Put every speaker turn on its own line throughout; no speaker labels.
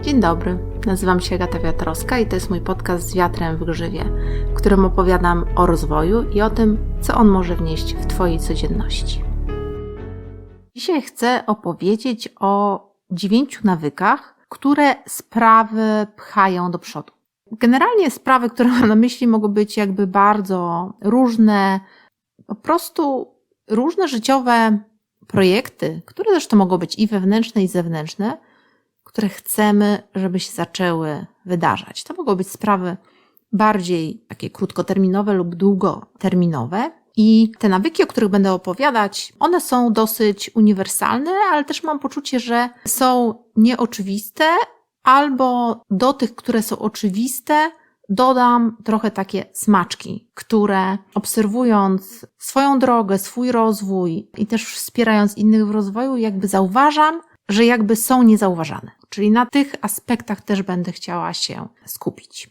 Dzień dobry, nazywam się Agata Wiatrowska i to jest mój podcast z wiatrem w grzywie, w którym opowiadam o rozwoju i o tym, co on może wnieść w Twojej codzienności. Dzisiaj chcę opowiedzieć o dziewięciu nawykach, które sprawy pchają do przodu. Generalnie sprawy, które mam na myśli, mogą być jakby bardzo różne, po prostu różne życiowe projekty, które zresztą mogą być i wewnętrzne, i zewnętrzne, które chcemy, żeby się zaczęły wydarzać. To mogą być sprawy bardziej takie krótkoterminowe lub długoterminowe. I te nawyki, o których będę opowiadać, one są dosyć uniwersalne, ale też mam poczucie, że są nieoczywiste, albo do tych, które są oczywiste, dodam trochę takie smaczki, które obserwując swoją drogę, swój rozwój i też wspierając innych w rozwoju, jakby zauważam, że jakby są niezauważane. Czyli na tych aspektach też będę chciała się skupić.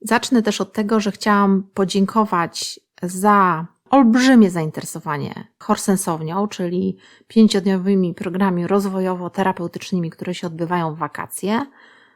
Zacznę też od tego, że chciałam podziękować za olbrzymie zainteresowanie chorsensownią, czyli pięciodniowymi programami rozwojowo-terapeutycznymi, które się odbywają w wakacje.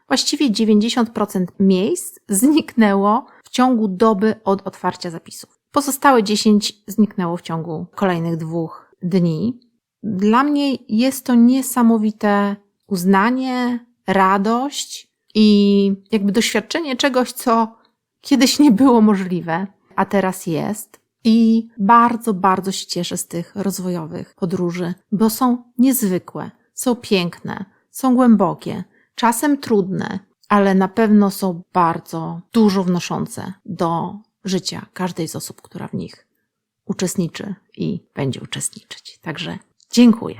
Właściwie 90% miejsc zniknęło w ciągu doby od otwarcia zapisów. Pozostałe 10 zniknęło w ciągu kolejnych dwóch dni. Dla mnie jest to niesamowite uznanie, radość i jakby doświadczenie czegoś, co kiedyś nie było możliwe, a teraz jest. I bardzo, bardzo się cieszę z tych rozwojowych podróży, bo są niezwykłe, są piękne, są głębokie, czasem trudne, ale na pewno są bardzo dużo wnoszące do życia każdej z osób, która w nich uczestniczy i będzie uczestniczyć. Także dziękuję.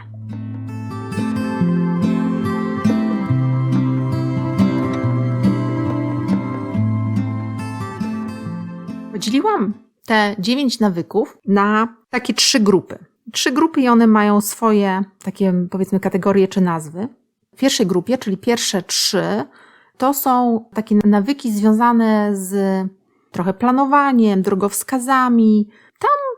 Podzieliłam te dziewięć nawyków na takie trzy grupy. Trzy grupy i one mają swoje takie powiedzmy kategorie czy nazwy. W pierwszej grupie, czyli pierwsze trzy, to są takie nawyki związane z trochę planowaniem, drogowskazami.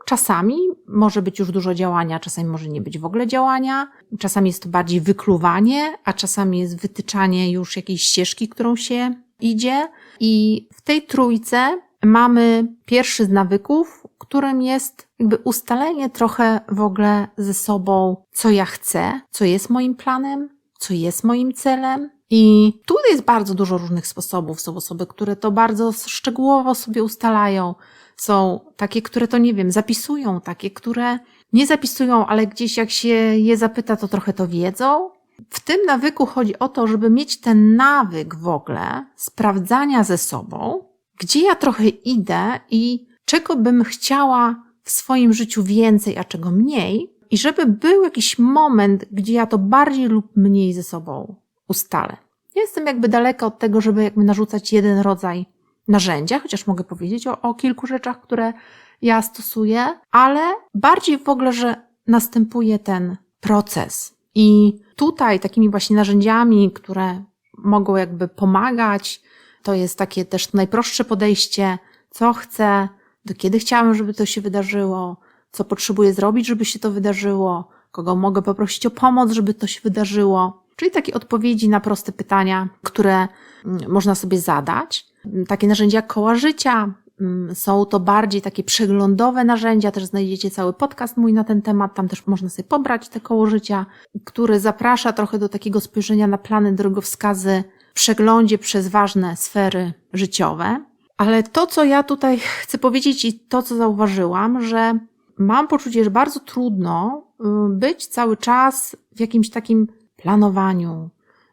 Czasami może być już dużo działania, czasami może nie być w ogóle działania. Czasami jest to bardziej wykluwanie, a czasami jest wytyczanie już jakiejś ścieżki, którą się idzie. I w tej trójce mamy pierwszy z nawyków, którym jest jakby ustalenie trochę w ogóle ze sobą, co ja chcę, co jest moim planem, co jest moim celem. I tu jest bardzo dużo różnych sposobów. Są osoby, które to bardzo szczegółowo sobie ustalają. Są takie, które to nie wiem, zapisują, takie, które nie zapisują, ale gdzieś jak się je zapyta, to trochę to wiedzą. W tym nawyku chodzi o to, żeby mieć ten nawyk w ogóle sprawdzania ze sobą, gdzie ja trochę idę i czego bym chciała w swoim życiu więcej, a czego mniej, i żeby był jakiś moment, gdzie ja to bardziej lub mniej ze sobą ustalę. jestem jakby daleka od tego, żeby jakby narzucać jeden rodzaj narzędzia, chociaż mogę powiedzieć o, o kilku rzeczach, które ja stosuję, ale bardziej w ogóle, że następuje ten proces. I tutaj takimi właśnie narzędziami, które mogą jakby pomagać, to jest takie też najprostsze podejście, co chcę, do kiedy chciałam, żeby to się wydarzyło, co potrzebuję zrobić, żeby się to wydarzyło, kogo mogę poprosić o pomoc, żeby to się wydarzyło. Czyli takie odpowiedzi na proste pytania, które mm, można sobie zadać. Takie narzędzia koła życia. Mm, są to bardziej takie przeglądowe narzędzia, też znajdziecie cały podcast mój na ten temat, tam też można sobie pobrać te koło życia, który zaprasza trochę do takiego spojrzenia na plany, drogowskazy przeglądzie przez ważne sfery życiowe. Ale to, co ja tutaj chcę powiedzieć i to, co zauważyłam, że mam poczucie, że bardzo trudno y, być cały czas w jakimś takim planowaniu,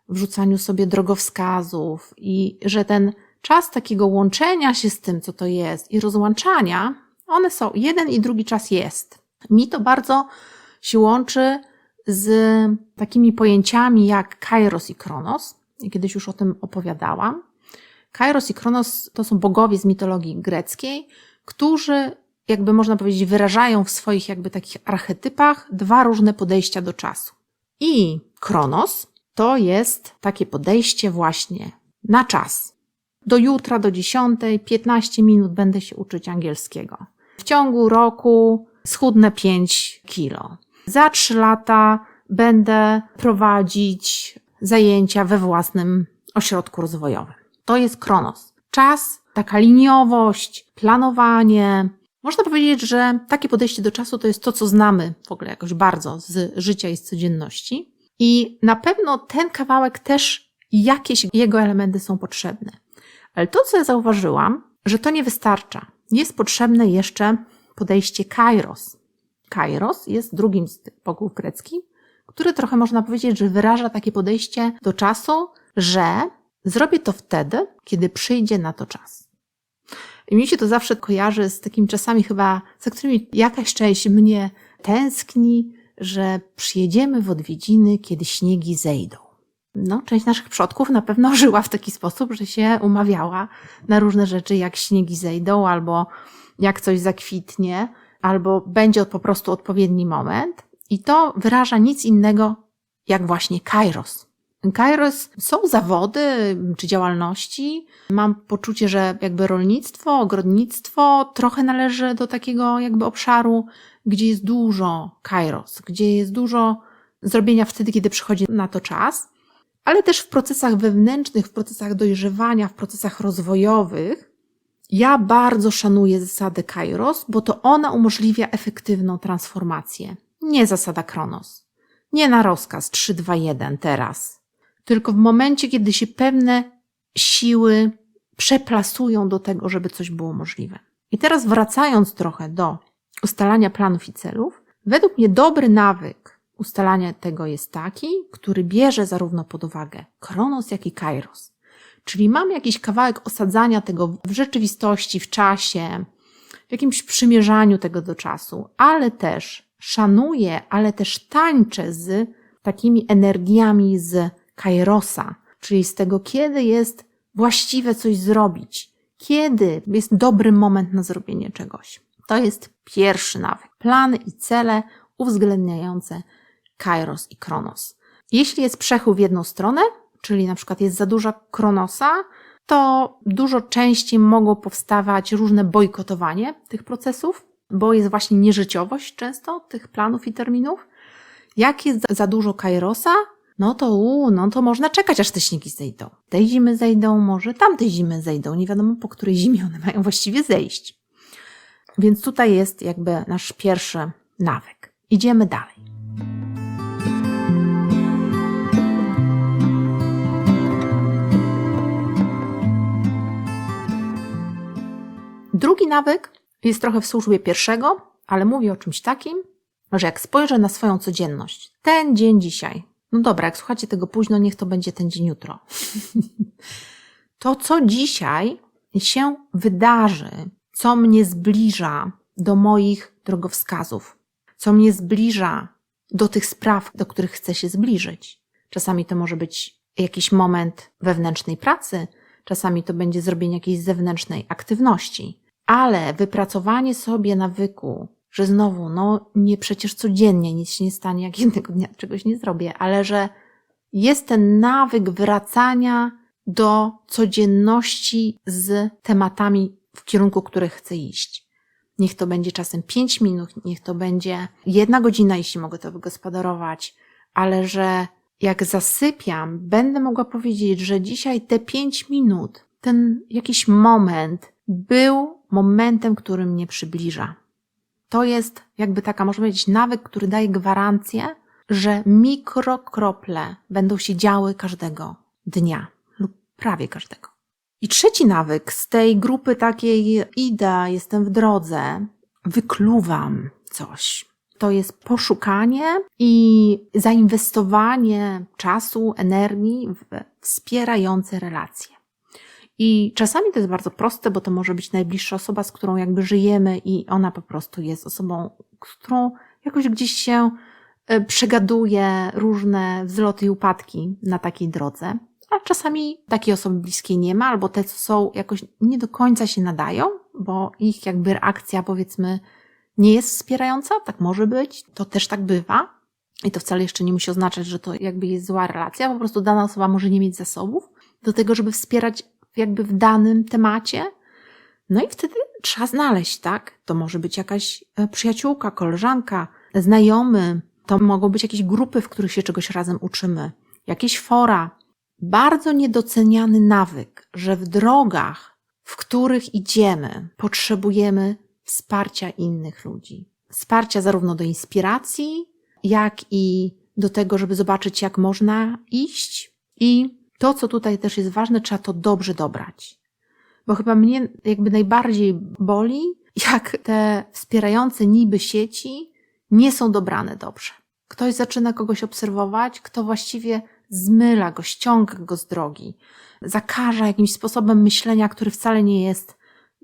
wrzucaniu sobie drogowskazów i że ten czas takiego łączenia się z tym, co to jest i rozłączania, one są, jeden i drugi czas jest. Mi to bardzo się łączy z takimi pojęciami jak kairos i kronos, kiedyś już o tym opowiadałam. Kairos i Kronos to są bogowie z mitologii greckiej, którzy, jakby można powiedzieć, wyrażają w swoich jakby takich archetypach dwa różne podejścia do czasu. I Kronos to jest takie podejście właśnie na czas. Do jutra, do dziesiątej, 15 minut będę się uczyć angielskiego. W ciągu roku schudnę 5 kilo. Za 3 lata będę prowadzić zajęcia we własnym ośrodku rozwojowym. To jest Kronos. Czas, taka liniowość, planowanie. Można powiedzieć, że takie podejście do czasu to jest to, co znamy w ogóle jakoś bardzo z życia i z codzienności. I na pewno ten kawałek też jakieś jego elementy są potrzebne. Ale to, co ja zauważyłam, że to nie wystarcza. Jest potrzebne jeszcze podejście kairos. Kairos jest drugim z tych greckich, który trochę można powiedzieć, że wyraża takie podejście do czasu, że zrobię to wtedy, kiedy przyjdzie na to czas. I mi się to zawsze kojarzy z takimi czasami chyba, za którymi jakaś część mnie tęskni, że przyjedziemy w odwiedziny, kiedy śniegi zejdą. No, część naszych przodków na pewno żyła w taki sposób, że się umawiała na różne rzeczy, jak śniegi zejdą, albo jak coś zakwitnie, albo będzie po prostu odpowiedni moment. I to wyraża nic innego jak właśnie kairos. Kairos są zawody czy działalności. Mam poczucie, że jakby rolnictwo, ogrodnictwo trochę należy do takiego jakby obszaru, gdzie jest dużo kairos, gdzie jest dużo zrobienia wtedy, kiedy przychodzi na to czas, ale też w procesach wewnętrznych, w procesach dojrzewania, w procesach rozwojowych. Ja bardzo szanuję zasadę kairos, bo to ona umożliwia efektywną transformację. Nie zasada Kronos. Nie na rozkaz 3, 2, 1 teraz. Tylko w momencie, kiedy się pewne siły przeplasują do tego, żeby coś było możliwe. I teraz wracając trochę do ustalania planów i celów, według mnie dobry nawyk ustalania tego jest taki, który bierze zarówno pod uwagę Kronos, jak i Kairos. Czyli mam jakiś kawałek osadzania tego w rzeczywistości, w czasie, w jakimś przymierzaniu tego do czasu, ale też szanuję, ale też tańczę z takimi energiami z kairosa, czyli z tego, kiedy jest właściwe coś zrobić, kiedy jest dobry moment na zrobienie czegoś. To jest pierwszy nawyk. Plany i cele uwzględniające kairos i kronos. Jeśli jest przechył w jedną stronę, czyli na przykład jest za duża kronosa, to dużo częściej mogą powstawać różne bojkotowanie tych procesów, bo jest właśnie nieżyciowość często tych planów i terminów. Jak jest za dużo kairosa, no to u, no to można czekać, aż te śniegi zejdą. Tej zimy zejdą, może tamtej zimy zejdą. Nie wiadomo, po której zimie one mają właściwie zejść. Więc tutaj jest jakby nasz pierwszy nawyk. Idziemy dalej. Drugi nawyk jest trochę w służbie pierwszego, ale mówi o czymś takim, że jak spojrzę na swoją codzienność, ten dzień dzisiaj, no dobra, jak słuchacie tego późno, niech to będzie ten dzień jutro. to, co dzisiaj się wydarzy, co mnie zbliża do moich drogowskazów, co mnie zbliża do tych spraw, do których chcę się zbliżyć. Czasami to może być jakiś moment wewnętrznej pracy, czasami to będzie zrobienie jakiejś zewnętrznej aktywności, ale wypracowanie sobie nawyku, że znowu, no nie przecież codziennie nic się nie stanie, jak jednego dnia czegoś nie zrobię, ale że jest ten nawyk wracania do codzienności z tematami, w kierunku których chcę iść. Niech to będzie czasem pięć minut, niech to będzie jedna godzina, jeśli mogę to wygospodarować, ale że jak zasypiam, będę mogła powiedzieć, że dzisiaj te pięć minut, ten jakiś moment był momentem, który mnie przybliża. To jest jakby taka, można powiedzieć, nawyk, który daje gwarancję, że mikrokrople będą się działy każdego dnia lub prawie każdego. I trzeci nawyk z tej grupy takiej idę, jestem w drodze, wykluwam coś. To jest poszukanie i zainwestowanie czasu, energii w wspierające relacje. I czasami to jest bardzo proste, bo to może być najbliższa osoba, z którą jakby żyjemy i ona po prostu jest osobą, z którą jakoś gdzieś się e, przegaduje różne wzloty i upadki na takiej drodze. A czasami takiej osoby bliskiej nie ma, albo te, co są jakoś nie do końca się nadają, bo ich jakby reakcja powiedzmy nie jest wspierająca, tak może być, to też tak bywa. I to wcale jeszcze nie musi oznaczać, że to jakby jest zła relacja, po prostu dana osoba może nie mieć zasobów do tego, żeby wspierać jakby w danym temacie. No i wtedy trzeba znaleźć, tak? To może być jakaś e, przyjaciółka, koleżanka, znajomy, to mogą być jakieś grupy, w których się czegoś razem uczymy, jakieś fora, bardzo niedoceniany nawyk, że w drogach, w których idziemy, potrzebujemy wsparcia innych ludzi. Wsparcia zarówno do inspiracji, jak i do tego, żeby zobaczyć, jak można iść. I to, co tutaj też jest ważne, trzeba to dobrze dobrać. Bo chyba mnie jakby najbardziej boli, jak te wspierające niby sieci nie są dobrane dobrze. Ktoś zaczyna kogoś obserwować, kto właściwie zmyla go, ściąga go z drogi, zakaża jakimś sposobem myślenia, który wcale nie jest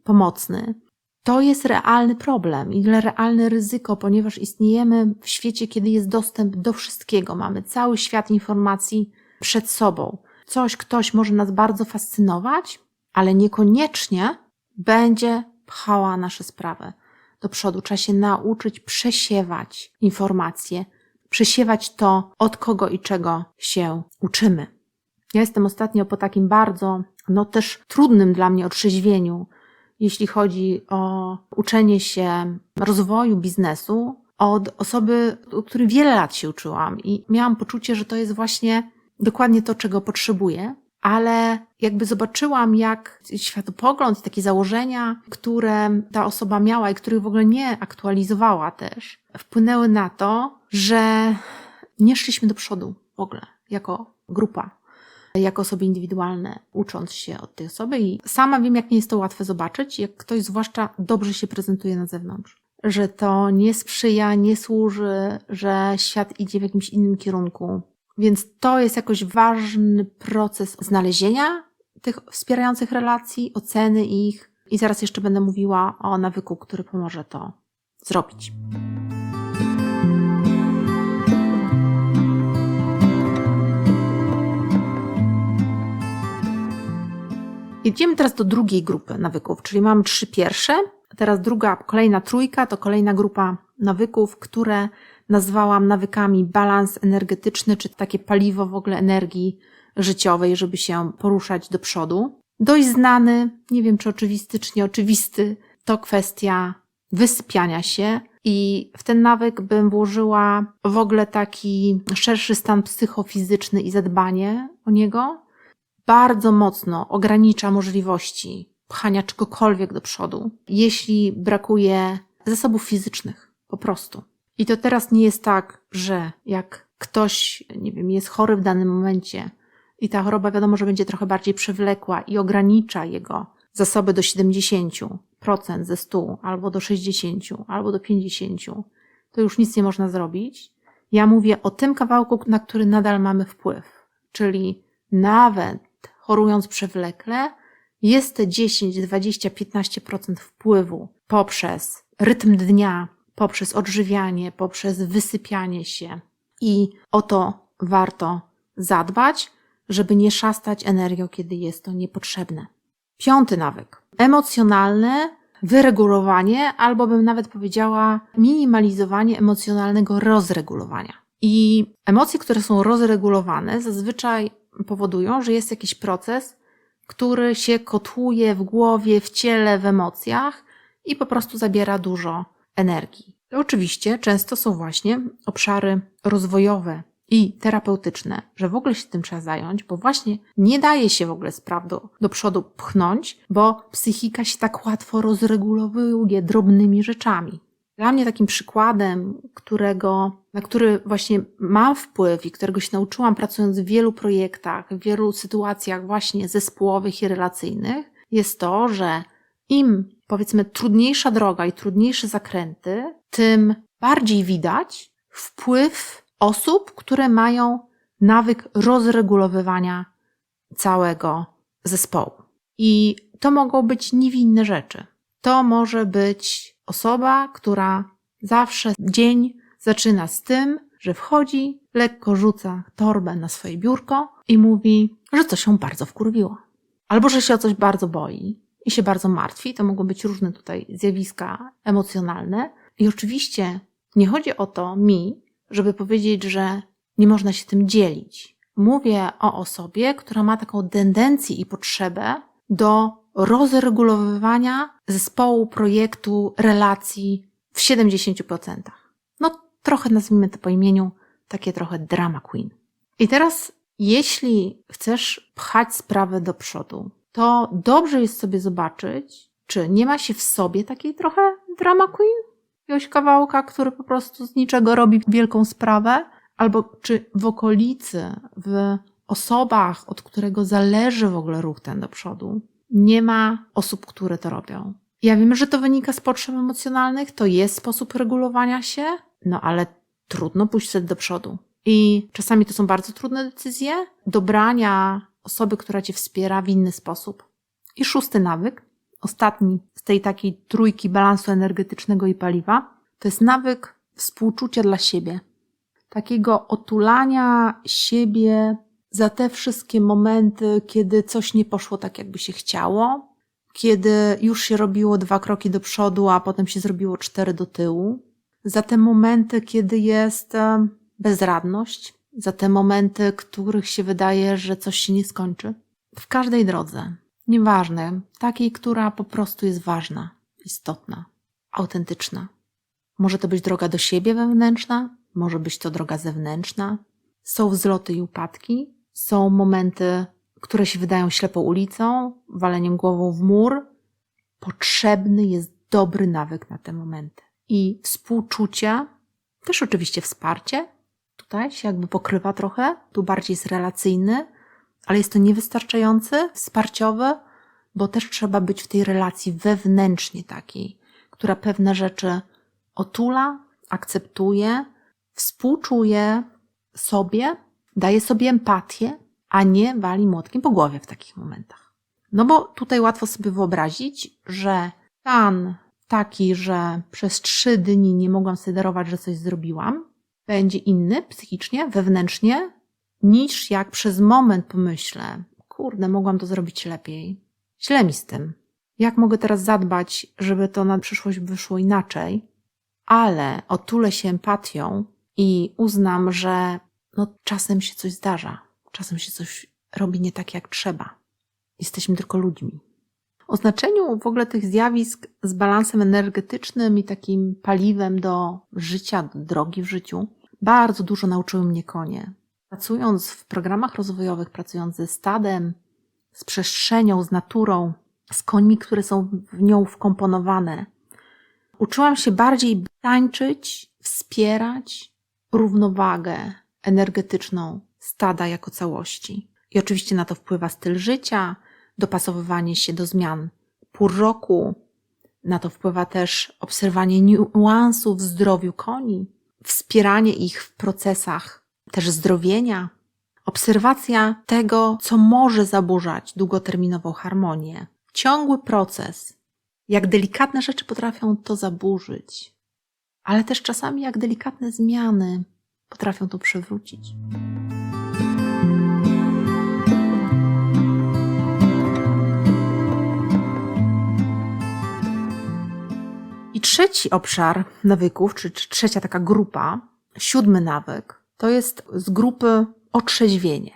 pomocny. To jest realny problem i realne ryzyko, ponieważ istniejemy w świecie, kiedy jest dostęp do wszystkiego. Mamy cały świat informacji przed sobą. Coś, ktoś może nas bardzo fascynować, ale niekoniecznie będzie pchała nasze sprawy do przodu. Trzeba się nauczyć przesiewać informacje, przesiewać to, od kogo i czego się uczymy. Ja jestem ostatnio po takim bardzo, no też trudnym dla mnie otrzeźwieniu, jeśli chodzi o uczenie się rozwoju biznesu od osoby, od której wiele lat się uczyłam i miałam poczucie, że to jest właśnie dokładnie to, czego potrzebuję, ale jakby zobaczyłam, jak światopogląd, takie założenia, które ta osoba miała i których w ogóle nie aktualizowała też, wpłynęły na to, że nie szliśmy do przodu w ogóle jako grupa, jako osoby indywidualne, ucząc się od tej osoby. I sama wiem, jak nie jest to łatwe zobaczyć, jak ktoś zwłaszcza dobrze się prezentuje na zewnątrz. Że to nie sprzyja, nie służy, że świat idzie w jakimś innym kierunku. Więc to jest jakoś ważny proces znalezienia tych wspierających relacji, oceny ich. I zaraz jeszcze będę mówiła o nawyku, który pomoże to zrobić. Idziemy teraz do drugiej grupy nawyków, czyli mamy trzy pierwsze. Teraz druga, kolejna trójka to kolejna grupa nawyków, które nazwałam nawykami balans energetyczny, czy takie paliwo w ogóle energii życiowej, żeby się poruszać do przodu. Dość znany, nie wiem czy oczywisty, czy nieoczywisty, to kwestia wysypiania się. I w ten nawyk bym włożyła w ogóle taki szerszy stan psychofizyczny i zadbanie o niego. Bardzo mocno ogranicza możliwości pchania czegokolwiek do przodu, jeśli brakuje zasobów fizycznych, po prostu. I to teraz nie jest tak, że jak ktoś, nie wiem, jest chory w danym momencie i ta choroba wiadomo, że będzie trochę bardziej przewlekła i ogranicza jego zasoby do 70% ze 100, albo do 60, albo do 50, to już nic nie można zrobić. Ja mówię o tym kawałku, na który nadal mamy wpływ, czyli nawet chorując przewlekle, jest te 10, 20, 15% wpływu poprzez rytm dnia, poprzez odżywianie, poprzez wysypianie się. I o to warto zadbać, żeby nie szastać energią, kiedy jest to niepotrzebne. Piąty nawyk. Emocjonalne wyregulowanie, albo bym nawet powiedziała minimalizowanie emocjonalnego rozregulowania. I emocje, które są rozregulowane, zazwyczaj powodują, że jest jakiś proces, który się kotłuje w głowie, w ciele, w emocjach i po prostu zabiera dużo energii. Oczywiście często są właśnie obszary rozwojowe i terapeutyczne, że w ogóle się tym trzeba zająć, bo właśnie nie daje się w ogóle spraw do, do przodu pchnąć, bo psychika się tak łatwo rozregulowuje drobnymi rzeczami. Dla mnie takim przykładem, którego, na który właśnie mam wpływ i którego się nauczyłam pracując w wielu projektach, w wielu sytuacjach właśnie zespołowych i relacyjnych, jest to, że im powiedzmy trudniejsza droga i trudniejsze zakręty, tym bardziej widać wpływ osób, które mają nawyk rozregulowywania całego zespołu. I to mogą być niewinne rzeczy. To może być osoba, która zawsze dzień zaczyna z tym, że wchodzi, lekko rzuca torbę na swoje biurko i mówi, że coś się bardzo wkurwiło. Albo że się o coś bardzo boi, i się bardzo martwi. To mogą być różne tutaj zjawiska emocjonalne. I oczywiście nie chodzi o to mi, żeby powiedzieć, że nie można się tym dzielić. Mówię o osobie, która ma taką tendencję i potrzebę do rozregulowywania zespołu, projektu, relacji w 70%. No, trochę nazwijmy to po imieniu, takie trochę drama queen. I teraz Jeśli chcesz pchać sprawę do przodu, to dobrze jest sobie zobaczyć, czy nie ma się w sobie takiej trochę drama queen? Jakiegoś kawałka, który po prostu z niczego robi wielką sprawę? Albo czy w okolicy, w osobach, od którego zależy w ogóle ruch ten do przodu, nie ma osób, które to robią? Ja wiem, że to wynika z potrzeb emocjonalnych, to jest sposób regulowania się, no ale trudno pójść sobie do przodu. I czasami to są bardzo trudne decyzje, dobrania osoby, która cię wspiera w inny sposób. I szósty nawyk, ostatni z tej takiej trójki balansu energetycznego i paliwa, to jest nawyk współczucia dla siebie. Takiego otulania siebie za te wszystkie momenty, kiedy coś nie poszło tak, jakby się chciało, kiedy już się robiło dwa kroki do przodu, a potem się zrobiło cztery do tyłu, za te momenty, kiedy jest e, bezradność, za te momenty, których się wydaje, że coś się nie skończy. W każdej drodze, nieważne, takiej, która po prostu jest ważna, istotna, autentyczna. Może to być droga do siebie wewnętrzna, może być to droga zewnętrzna. Są wzloty i upadki, są momenty, które się wydają ślepą ulicą, waleniem głową w mur. Potrzebny jest dobry nawyk na te momenty. I współczucie, też oczywiście wsparcie, tutaj się jakby pokrywa trochę, tu bardziej jest relacyjny, ale jest to niewystarczający, wsparciowy, bo też trzeba być w tej relacji wewnętrznie takiej, która pewne rzeczy otula, akceptuje, współczuje sobie, daje sobie empatię, a nie wali młotkiem po głowie w takich momentach. No bo tutaj łatwo sobie wyobrazić, że stan taki, że przez trzy dni nie mogłam sobie darować, że coś zrobiłam, będzie inny psychicznie, wewnętrznie, niż jak przez moment pomyślę, kurde, mogłam to zrobić lepiej. Źle mi z tym. Jak mogę teraz zadbać, żeby to na przyszłość wyszło inaczej? Ale otulę się empatią i uznam, że no, czasem się coś zdarza. Czasem się coś robi nie tak, jak trzeba. Jesteśmy tylko ludźmi. O znaczeniu w ogóle tych zjawisk z balansem energetycznym i takim paliwem do życia, do drogi w życiu, bardzo dużo nauczyły mnie konie. Pracując w programach rozwojowych, pracując ze stadem, z przestrzenią, z naturą, z końmi, które są w nią wkomponowane, uczyłam się bardziej tańczyć, wspierać równowagę energetyczną stada jako całości. I oczywiście na to wpływa styl życia, dopasowywanie się do zmian pór roku. Na to wpływa też obserwowanie niuansów w zdrowiu koni, wspieranie ich w procesach też zdrowienia, obserwacja tego, co może zaburzać długoterminową harmonię. Ciągły proces, jak delikatne rzeczy potrafią to zaburzyć, ale też czasami jak delikatne zmiany potrafią to przywrócić. I trzeci obszar nawyków, czy trzecia taka grupa, siódmy nawyk, to jest z grupy otrzeźwienie.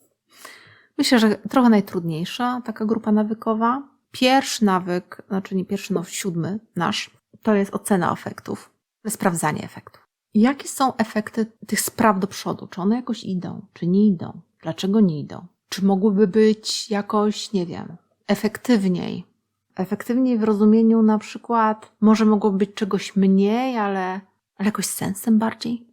Myślę, że trochę najtrudniejsza taka grupa nawykowa. Pierwszy nawyk, znaczy nie pierwszy, no siódmy nasz, to jest ocena efektów, sprawdzanie efektów. Jakie są efekty tych spraw do przodu? Czy one jakoś idą, czy nie idą? Dlaczego nie idą? Czy mogłyby być jakoś, nie wiem, efektywniej? Efektywniej w rozumieniu na przykład, może mogło być czegoś mniej, ale, ale jakoś sensem bardziej?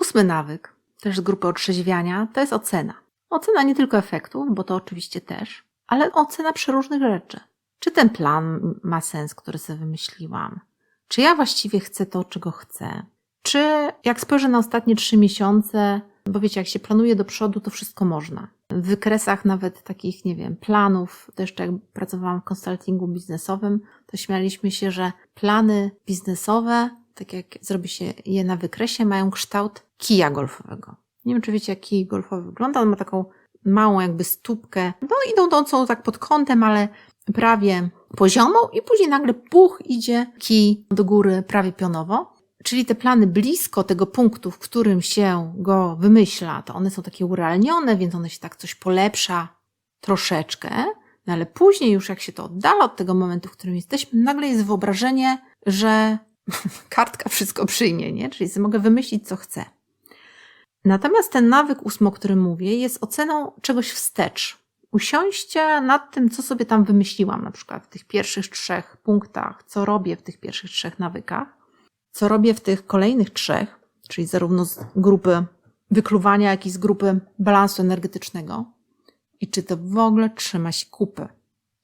Ósmy nawyk, też z grupy otrzeźwiania, to jest ocena. Ocena nie tylko efektów, bo to oczywiście też, ale ocena przeróżnych rzeczy. Czy ten plan ma sens, który sobie wymyśliłam? Czy ja właściwie chcę to, czego chcę? Czy jak spojrzę na ostatnie trzy miesiące, bo wiecie, jak się planuje do przodu, to wszystko można. W wykresach nawet takich, nie wiem, planów, to jeszcze jak pracowałam w konsultingu biznesowym, to śmialiśmy się, że plany biznesowe, tak jak zrobi się je na wykresie, mają kształt kija golfowego. Nie wiem, czy wiecie, jak kij golfowy wygląda. On ma taką małą jakby stópkę, no idącą tak pod kątem, ale prawie poziomą i później nagle puch idzie kij do góry prawie pionowo. Czyli te plany blisko tego punktu, w którym się go wymyśla, to one są takie urealnione, więc one się tak coś polepsza troszeczkę, no ale później już jak się to oddala od tego momentu, w którym jesteśmy, nagle jest wyobrażenie, że kartka wszystko przyjmie, nie? Czyli sobie mogę wymyślić, co chcę. Natomiast ten nawyk ósmy, o którym mówię, jest oceną czegoś wstecz. Usiądźcie nad tym, co sobie tam wymyśliłam, na przykład w tych pierwszych trzech punktach, co robię w tych pierwszych trzech nawykach, co robię w tych kolejnych trzech, czyli zarówno z grupy wykluwania, jak i z grupy balansu energetycznego i czy to w ogóle trzyma się kupy.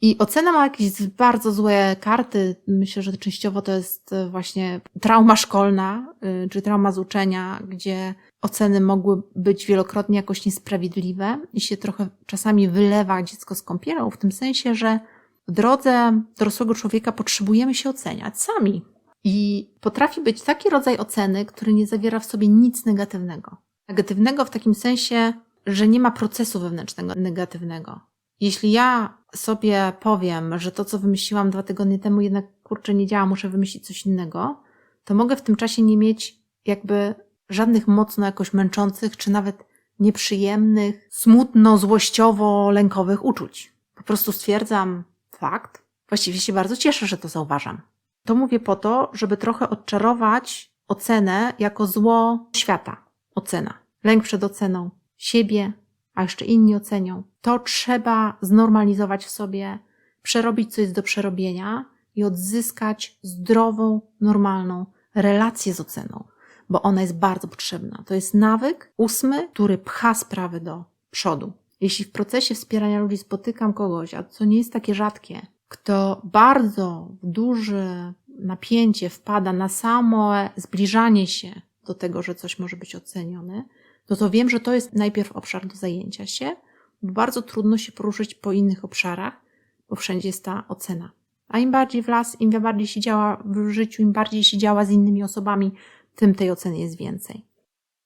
I ocena ma jakieś bardzo złe karty. Myślę, że częściowo to jest e, właśnie trauma szkolna, y, czy trauma z uczenia, gdzie oceny mogły być wielokrotnie jakoś niesprawiedliwe i się trochę czasami wylewa dziecko z kąpielą, w tym sensie, że w drodze dorosłego człowieka potrzebujemy się oceniać sami. I potrafi być taki rodzaj oceny, który nie zawiera w sobie nic negatywnego. Negatywnego w takim sensie, że nie ma procesu wewnętrznego negatywnego. Jeśli ja sobie powiem, że to, co wymyśliłam dwa tygodnie temu, jednak kurczę nie działa, muszę wymyślić coś innego, to mogę w tym czasie nie mieć jakby żadnych mocno jakoś męczących, czy nawet nieprzyjemnych, smutno-złościowo-lękowych uczuć. Po prostu stwierdzam fakt. Właściwie się bardzo cieszę, że to zauważam. To mówię po to, żeby trochę odczarować ocenę jako zło świata. Ocena. Lęk przed oceną siebie, a jeszcze inni ocenią. To trzeba znormalizować w sobie, przerobić, co jest do przerobienia i odzyskać zdrową, normalną relację z oceną, bo ona jest bardzo potrzebna. To jest nawyk ósmy, który pcha sprawy do przodu. Jeśli w procesie wspierania ludzi spotykam kogoś, a co nie jest takie rzadkie, kto bardzo duże napięcie wpada na samo zbliżanie się do tego, że coś może być ocenione, no to wiem, że to jest najpierw obszar do zajęcia się, bo bardzo trudno się poruszyć po innych obszarach, bo wszędzie jest ta ocena. A im bardziej w las, im bardziej się działa w życiu, im bardziej się działa z innymi osobami, tym tej oceny jest więcej.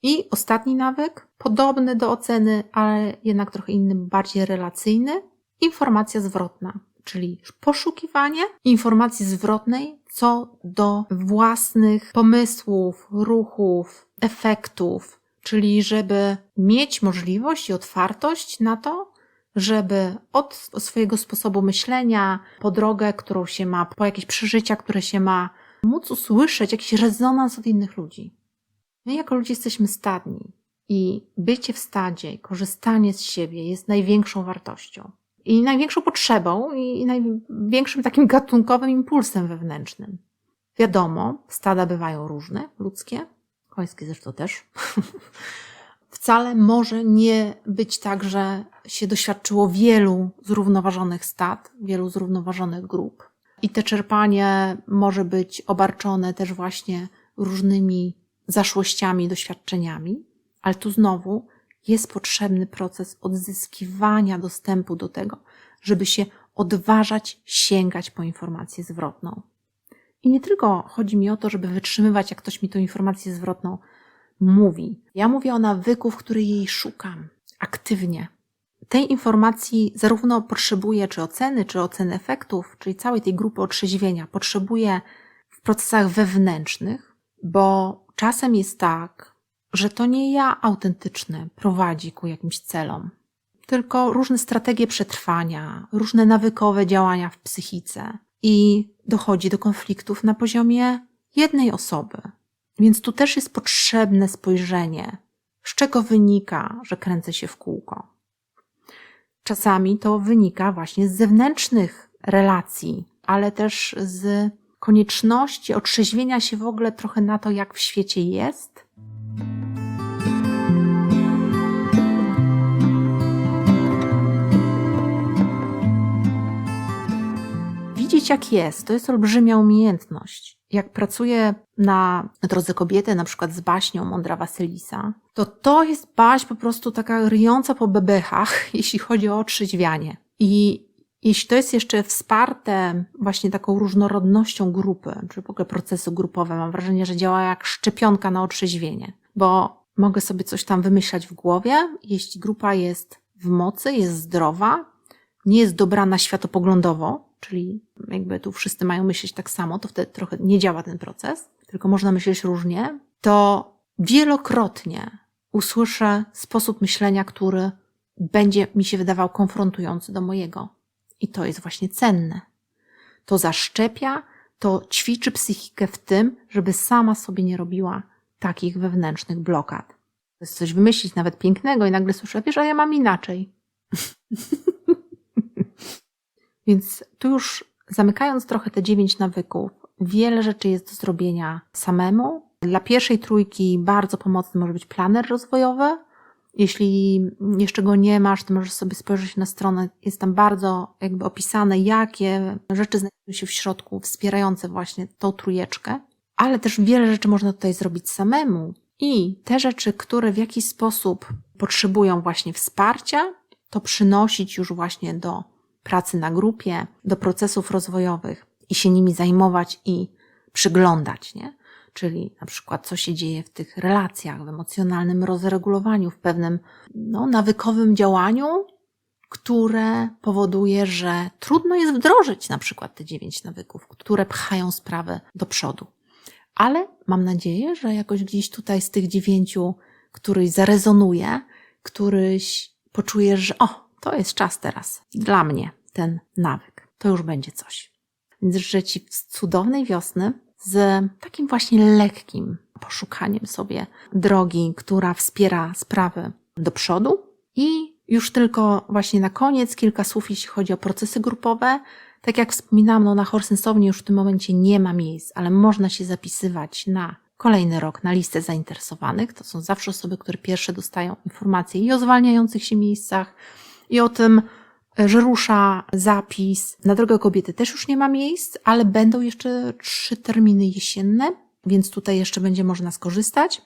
I ostatni nawyk, podobny do oceny, ale jednak trochę inny, bardziej relacyjny, informacja zwrotna, czyli poszukiwanie informacji zwrotnej co do własnych pomysłów, ruchów, efektów, czyli żeby mieć możliwość i otwartość na to, żeby od swojego sposobu myślenia, po drogę, którą się ma, po jakieś przeżycia, które się ma, móc usłyszeć jakiś rezonans od innych ludzi. My jako ludzie jesteśmy stadni i bycie w stadzie, korzystanie z siebie jest największą wartością i największą potrzebą i największym takim gatunkowym impulsem wewnętrznym. Wiadomo, stada bywają różne, ludzkie, końskie zresztą też. Wcale może nie być tak, że się doświadczyło wielu zrównoważonych stad, wielu zrównoważonych grup. I te czerpanie może być obarczone też właśnie różnymi zaszłościami, doświadczeniami, ale tu znowu jest potrzebny proces odzyskiwania dostępu do tego, żeby się odważać sięgać po informację zwrotną. I nie tylko chodzi mi o to, żeby wytrzymywać, jak ktoś mi tą informację zwrotną mówi. Ja mówię o nawyku, w której jej szukam aktywnie. Tej informacji zarówno potrzebuję, czy oceny, czy oceny efektów, czyli całej tej grupy otrzeźwienia, potrzebuję w procesach wewnętrznych, bo czasem jest tak, że to nie ja autentyczne prowadzi ku jakimś celom, tylko różne strategie przetrwania, różne nawykowe działania w psychice i dochodzi do konfliktów na poziomie jednej osoby. Więc tu też jest potrzebne spojrzenie, z czego wynika, że kręcę się w kółko. Czasami to wynika właśnie z zewnętrznych relacji, ale też z konieczności otrzeźwienia się w ogóle trochę na to, jak w świecie jest. Widzieć, jak jest, to jest olbrzymia umiejętność. Jak pracuję na drodze kobiety, na przykład z baśnią Mądra Wasylisa, to to jest baś po prostu taka ryjąca po bebechach, jeśli chodzi o otrzeźwianie. I jeśli to jest jeszcze wsparte właśnie taką różnorodnością grupy, czy w ogóle procesy grupowe, mam wrażenie, że działa jak szczepionka na otrzeźwienie, bo mogę sobie coś tam wymyślać w głowie, jeśli grupa jest w mocy, jest zdrowa, nie jest dobrana światopoglądowo, czyli jakby tu wszyscy mają myśleć tak samo, to wtedy trochę nie działa ten proces, tylko można myśleć różnie, to wielokrotnie usłyszę sposób myślenia, który będzie mi się wydawał konfrontujący do mojego. I to jest właśnie cenne. To zaszczepia, to ćwiczy psychikę w tym, żeby sama sobie nie robiła takich wewnętrznych blokad. jest coś wymyślić, nawet pięknego, i nagle słyszę, wiesz, a ja mam inaczej. Więc tu już zamykając trochę te dziewięć nawyków, wiele rzeczy jest do zrobienia samemu. Dla pierwszej trójki bardzo pomocny może być planer rozwojowy. Jeśli jeszcze go nie masz, to możesz sobie spojrzeć na stronę. Jest tam bardzo jakby opisane, jakie rzeczy znajdują się w środku, wspierające właśnie tą trójeczkę. Ale też wiele rzeczy można tutaj zrobić samemu. I te rzeczy, które w jakiś sposób potrzebują właśnie wsparcia, to przynosić już właśnie do pracy na grupie, do procesów rozwojowych i się nimi zajmować i przyglądać, nie? Czyli na przykład, co się dzieje w tych relacjach, w emocjonalnym rozregulowaniu, w pewnym no, nawykowym działaniu, które powoduje, że trudno jest wdrożyć na przykład te dziewięć nawyków, które pchają sprawę do przodu. Ale mam nadzieję, że jakoś gdzieś tutaj z tych dziewięciu któryś zarezonuje, któryś poczujesz, że o, to jest czas teraz dla mnie, ten nawyk. To już będzie coś. Więc życzę Ci cudownej wiosny z takim właśnie lekkim poszukaniem sobie drogi, która wspiera sprawy do przodu. I już tylko właśnie na koniec kilka słów, jeśli chodzi o procesy grupowe. Tak jak wspominałam, no na Horsensowni już w tym momencie nie ma miejsc, ale można się zapisywać na kolejny rok na listę zainteresowanych. To są zawsze osoby, które pierwsze dostają informacje i o zwalniających się miejscach, i o tym, że rusza zapis. Na drogę kobiety też już nie ma miejsc, ale będą jeszcze trzy terminy jesienne, więc tutaj jeszcze będzie można skorzystać.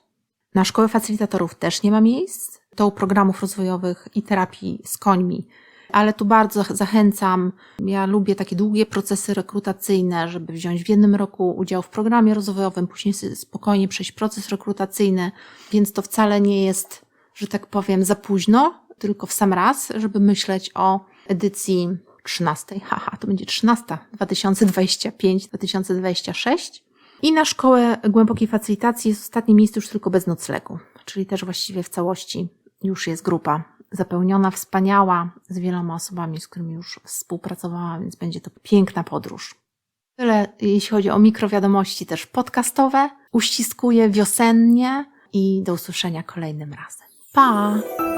Na szkołę facylitatorów też nie ma miejsc. To programów rozwojowych i terapii z końmi. Ale tu bardzo zachęcam. Ja lubię takie długie procesy rekrutacyjne, żeby wziąć w jednym roku udział w programie rozwojowym, później spokojnie przejść proces rekrutacyjny, więc to wcale nie jest, że tak powiem, za późno, tylko w sam raz, żeby myśleć o edycji 13. Haha, to będzie 13, 2025-2026. I na szkołę głębokiej facylitacji jest ostatnie miejsce już tylko bez noclegu, czyli też właściwie w całości już jest grupa zapełniona, wspaniała, z wieloma osobami, z którymi już współpracowałam, więc będzie to piękna podróż. Tyle, jeśli chodzi o mikrowiadomości też podcastowe. Uściskuję wiosennie i do usłyszenia kolejnym razem. Pa!